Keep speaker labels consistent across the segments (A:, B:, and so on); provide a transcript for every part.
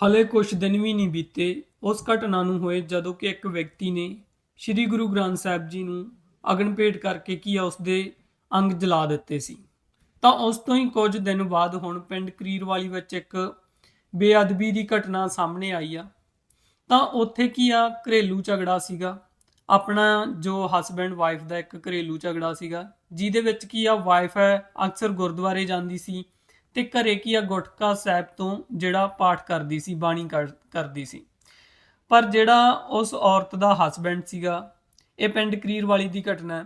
A: ਹਲੇ ਕੁਝ ਦਿਨ ਵੀ ਨਹੀਂ ਬੀਤੇ। ਉਸ ਘਟਨਾ ਨੂੰ ਹੋਏ ਜਦੋਂ ਕਿ ਇੱਕ ਵਿਅਕਤੀ ਨੇ ਸ੍ਰੀ ਗੁਰੂ ਗ੍ਰੰਥ ਸਾਹਿਬ ਜੀ ਨੂੰ ਅਗਨ ਭੇਟ ਕਰਕੇ ਕੀ ਆ ਉਸ ਦੇ ਅੰਗ ਜਲਾ ਦਿੱਤੇ ਸੀ। ਤਾਂ ਉਸ ਤੋਂ ਹੀ ਕੁਝ ਦਿਨ ਬਾਅਦ ਹੁਣ ਪਿੰਡ ਕਰੀਰਵਾਲੀ ਵਿੱਚ ਇੱਕ ਬੇਅਦਬੀ ਦੀ ਘਟਨਾ ਸਾਹਮਣੇ ਆਈ ਆ। ਤਾਂ ਉੱਥੇ ਕੀ ਆ? ਘਰੇਲੂ ਝਗੜਾ ਸੀਗਾ। ਆਪਣਾ ਜੋ ਹਸਬੈਂਡ ਵਾਈਫ ਦਾ ਇੱਕ ਘਰੇਲੂ ਝਗੜਾ ਸੀਗਾ, ਜਿਹਦੇ ਵਿੱਚ ਕੀ ਆ? ਵਾਈਫ ਹੈ ਅਕਸਰ ਗੁਰਦੁਆਰੇ ਜਾਂਦੀ ਸੀ। ਤੇ ਘਰੇ ਕੀ ਆ, ਗੁਟਕਾ ਸਾਹਿਬ ਤੋਂ ਜਿਹੜਾ ਪਾਠ ਕਰਦੀ ਸੀ, ਬਾਣੀ ਕਰ- ਕਰਦੀ ਸੀ। ਪਰ ਜਿਹੜਾ ਉਸ ਔਰਤ ਦਾ ਹਸਬੈਂਡ ਸੀਗਾ, ਇਹ ਪਿੰਡ ਕਰੀਰ ਵਾਲੀ ਦੀ ਘਟਨਾ ਹੈ।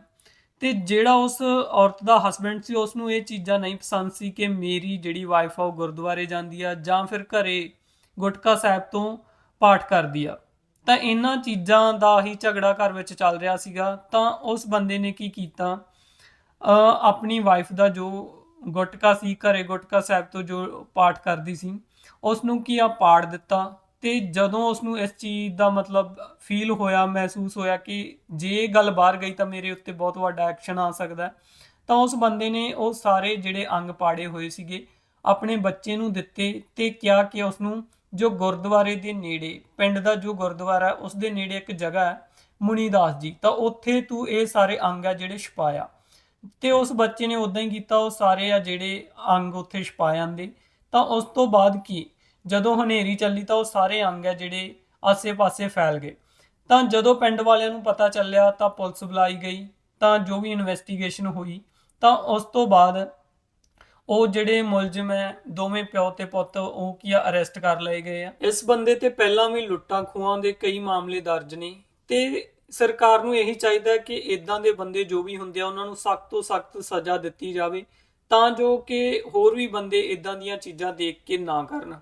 A: ਤੇ ਜਿਹੜਾ ਉਸ ਔਰਤ ਦਾ ਹਸਬੈਂਡ ਸੀ ਉਸ ਨੂੰ ਇਹ ਚੀਜ਼ਾਂ ਨਹੀਂ ਪਸੰਦ ਸੀ ਕਿ ਮੇਰੀ ਜਿਹੜੀ ਵਾਈਫ ਆ, ਉਹ ਗੁਰਦੁਆਰੇ ਜਾਂਦੀ ਆ ਜਾਂ ਫਿਰ ਘਰੇ ਗੁਟਕਾ ਸਾਹਿਬ ਤੋਂ ਪਾਠ ਕਰਦੀ ਆ। ਤਾਂ ਇਹਨਾਂ ਚੀਜ਼ਾਂ ਦਾ ਹੀ ਝਗੜਾ ਘਰ ਵਿੱਚ ਚੱਲ ਰਿਹਾ ਸੀਗਾ। ਤਾਂ ਉਸ ਬੰਦੇ ਨੇ ਕੀ ਕੀਤਾ? ਆਪਣੀ ਵਾਈਫ ਦਾ ਜੋ ਗੁਟਕਾ ਸੀ, ਘਰੇ ਗੁਟਕਾ ਸਾਹਿਬ ਤੋਂ ਜੋ ਪਾਠ ਕਰਦੀ ਸੀ ਉਸ ਨੂੰ ਕੀ ਆ ਪਾੜ ਦਿੱਤਾ ਤੇ ਜਦੋਂ ਉਸ ਨੂੰ ਇਸ ਚੀਜ਼ ਦਾ ਮਤਲਬ ਫੀਲ ਹੋਇਆ, ਮਹਿਸੂਸ ਹੋਇਆ ਕਿ ਜੇ ਇਹ ਗੱਲ ਬਾਹਰ ਗਈ ਤਾਂ ਮੇਰੇ ਉੱਤੇ ਬਹੁਤ ਵੱਡਾ ਐਕਸ਼ਨ ਆ ਸਕਦਾ ਤਾਂ ਉਸ ਬੰਦੇ ਨੇ ਉਹ ਸਾਰੇ ਜਿਹੜੇ ਅੰਗ ਪਾੜੇ ਹੋਏ ਸੀਗੇ, ਆਪਣੇ ਬੱਚੇ ਨੂੰ ਦਿੱਤੇ ਤੇ ਕਿਹਾ ਕਿ ਉਸ ਨੂੰ ਜੋ ਗੁਰਦੁਆਰੇ ਦੇ ਨੇੜੇ, ਪਿੰਡ ਦਾ ਜੋ ਗੁਰਦੁਆਰਾ ਉਸ ਦੇ ਨੇੜੇ ਇੱਕ ਜਗ੍ਹਾ ਹੈ, ਮੁਨੀਦਾਸ ਜੀ, ਤਾਂ ਉੱਥੇ ਤੂੰ ਇਹ ਸਾਰੇ ਅੰਗ ਆ ਜਿਹੜੇ ਛਪਾਇਆ। ਤੇ ਉਸ ਬੱਚੇ ਨੇ ਉਦਾਂ ਹੀ ਕੀਤਾ, ਉਹ ਸਾਰੇ ਆ ਜਿਹੜੇ ਅੰਗ ਉੱਥੇ ਛਪਾ ਜਾਂਦੇ। ਤਾਂ ਉਸ ਤੋਂ ਬਾਅਦ ਕੀ? ਜਦੋਂ ਹਨੇਰੀ ਚੱਲੀ ਤਾਂ ਉਹ ਸਾਰੇ ਅੰਗ ਆ ਜਿਹੜੇ ਆਸੇ-ਪਾਸੇ ਫੈਲ ਗਏ। ਤਾਂ ਜਦੋਂ ਪਿੰਡ ਵਾਲਿਆਂ ਨੂੰ ਪਤਾ ਚੱਲਿਆ ਤਾਂ ਪੁਲਿਸ ਬੁਲਾਈ ਗਈ, ਤਾਂ ਜੋ ਵੀ ਇਨਵੈਸਟੀਗੇਸ਼ਨ ਹੋਈ, ਤਾਂ ਉਸ ਤੋਂ ਬਾਅਦ ਉਹ ਜਿਹੜੇ ਮੁਲਜ਼ਮ ਹੈ, ਦੋਵੇਂ ਪਿਓ ਤੇ ਪੁੱਤ, ਉਹ ਕੀ ਆ ਅਰੈਸਟ ਕਰ ਲਏ ਗਏ ਆ। ਇਸ ਬੰਦੇ ਤੇ ਪਹਿਲਾਂ ਵੀ ਲੁੱਟਾਂ ਖੋਹਾਂ ਦੇ ਕਈ ਮਾਮਲੇ ਦਰਜ ਨੇ ਤੇ ਸਰਕਾਰ ਨੂੰ ਇਹੀ ਚਾਹੀਦਾ ਹੈ ਕਿ ਇਦਾਂ ਦੇ ਬੰਦੇ ਜੋ ਵੀ ਹੁੰਦੇ ਆ, ਉਹਨਾਂ ਨੂੰ ਸਖਤ ਤੋਂ ਸਖਤ ਸਜ਼ਾ ਦਿੱਤੀ ਜਾਵੇ ਤਾਂ ਜੋ ਕਿ ਹੋਰ ਵੀ ਬੰਦੇ ਇਦਾਂ ਦੀਆਂ ਚੀਜ਼ਾਂ ਦੇਖ ਕੇ ਨਾ ਕਰਨ।